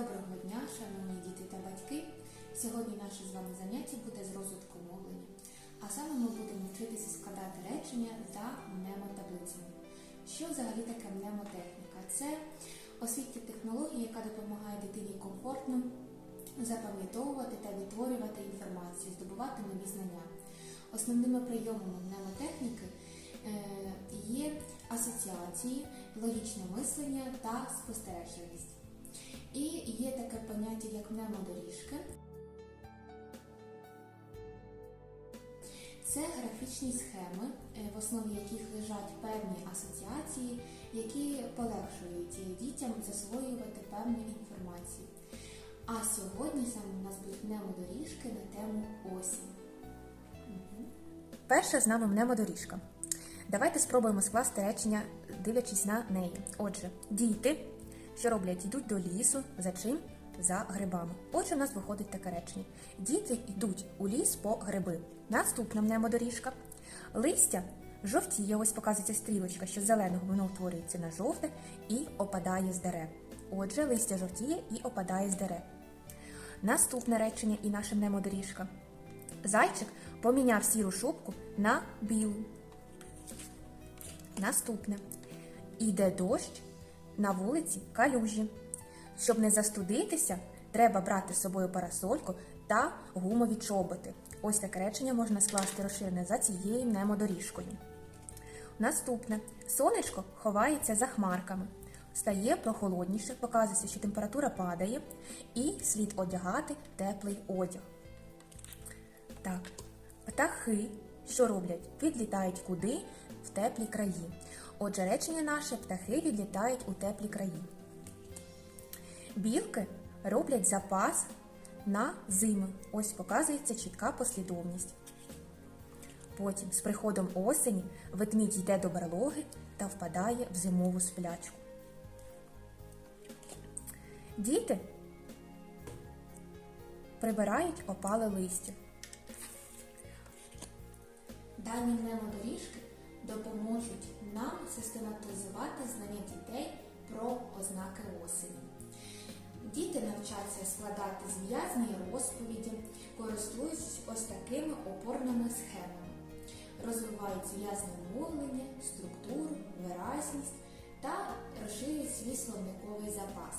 Доброго дня, шановні діти та батьки. Сьогодні наше з вами заняття буде з розвитку мовлення. А саме ми будемо вчитися складати речення за мнемотаблицями. Що взагалі таке мнемотехніка? Це освітня технологія, яка допомагає дитині комфортно запам'ятовувати та відтворювати інформацію, здобувати нові знання. Основними прийомами мнемотехніки е, є асоціації, логічне мислення та спостережливість. І є таке поняття, як мнемодоріжки. Це графічні схеми, е, в основі яких лежать певні асоціації, які полегшують дітям засвоювати певну інформацію. А сьогодні саме у нас будуть мнемодоріжки на тему осінь. Перша з нами мнемодоріжка. Давайте спробуємо скласти речення, дивлячись на неї. Отже, діти, що роблять, йдуть до лісу. За чим? За грибами. Отже, у нас виходить таке речення. Діти йдуть у ліс по гриби. Наступна мнемодоріжка. Листя жовтіє, ось показується стрілочка, що з зеленого воно утворюється на жовте і опадає з дерев. Отже, листя жовтіє і опадає з дерев. Наступне речення і наша мнемодоріжка. Зайчик поміняв сіру шубку на білу. Наступне. Іде дощ на вулиці калюжі. Щоб не застудитися, треба брати з собою парасольку та гумові чоботи. Ось таке речення можна скласти розширене за цією мнемодоріжкою. Наступне. Сонечко ховається за хмарками. Стає прохолодніше, показується, що температура падає, і слід одягати теплий одяг. Так, птахи, що роблять? Відлітають куди? В теплі краї. Отже, речення наше птахи відлітають у теплі краї. Білки роблять запас на зиму. Ось показується чітка послідовність. Потім, з приходом осені, ведмідь йде до берлоги та впадає в зимову сплячку. Діти прибирають опале листя. Дані мнемодоріжки допоможуть нам систематизувати знання дітей про ознаки осені. Діти навчаться складати зв'язні розповіді, користуючись ось такими опорними схемами, розвивають зв'язне мовлення, структуру, виразність та розширюють свій словниковий запас.